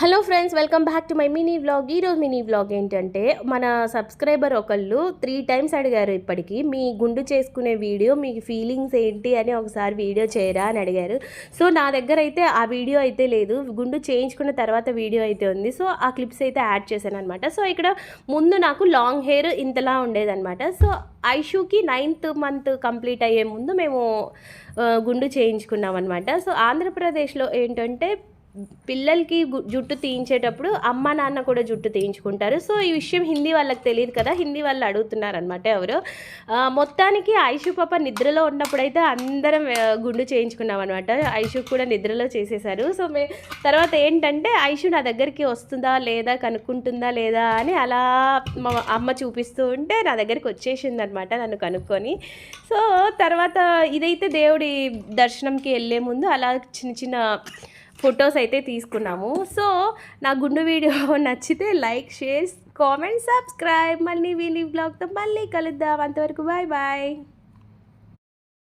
Hello friends welcome back to my mini vlog. ఈరోజు mini vlog ఏంటంటే మన subscriber ఒకళ్ళు త్రీ టైమ్స్ అడిగారు ఇప్పటికీ మీ గుండు చేసుకునే వీడియో మీ ఫీలింగ్స్ ఏంటి అని ఒకసారి వీడియో చేయరా? అని అడిగారు. సో నా దగ్గర అయితే ఆ వీడియో అయితే లేదు. గుండు చేయించుకున్న తర్వాత వీడియో అయితే ఉంది. సో ఆ క్లిప్స్ అయితే యాడ్ చేశాను అనమాట సో ఇక్కడ ముందు నాకు లాంగ్ హెయిర్ ఇంతలా ఉండేదన్నమాట. సో ఐషుకి నైన్త్ మంత్ కంప్లీట్ అయ్యే ముందు మేము గుండు చేయించుకున్నాం అనమాట సో ఆంధ్రప్రదేశ్లో ఏంటంటే పిల్లలకి జుట్టు తీయించేటప్పుడు అమ్మ నాన్న కూడా జుట్టు తీయించుకుంటారు. సో ఈ విషయం హిందీ వాళ్ళకి తెలియదు కదా. హిందీ వాళ్ళు అడుగుతున్నారు అనమాట ఎవరు మొత్తానికి ఐషు పాప నిద్రలో ఉన్నప్పుడైతే అందరం గుండు చేయించుకున్నాం అనమాట ఐషు కూడా నిద్రలో చేసేసారు సో మే తర్వాత ఏంటంటే ఐషు నా దగ్గరికి వస్తుందా లేదా కనుక్కుంటుందా లేదా అని అలా మా అమ్మ చూపిస్తూ ఉంటే నా దగ్గరికి వచ్చేసింది అనమాట నన్ను కనుక్కొని. సో తర్వాత ఇదైతే దేవుడి దర్శనంకి వెళ్ళే ముందు అలా చిన్న చిన్న ఫొటోస్ అయితే తీసుకున్నాము. సో నా గుండు వీడియో నచ్చితే లైక్ షేర్ కామెంట్ సబ్స్క్రైబ్. మళ్ళీ వీని బ్లాగ్తో మళ్ళీ కలుద్దాం. అంతవరకు బాయ్ బాయ్.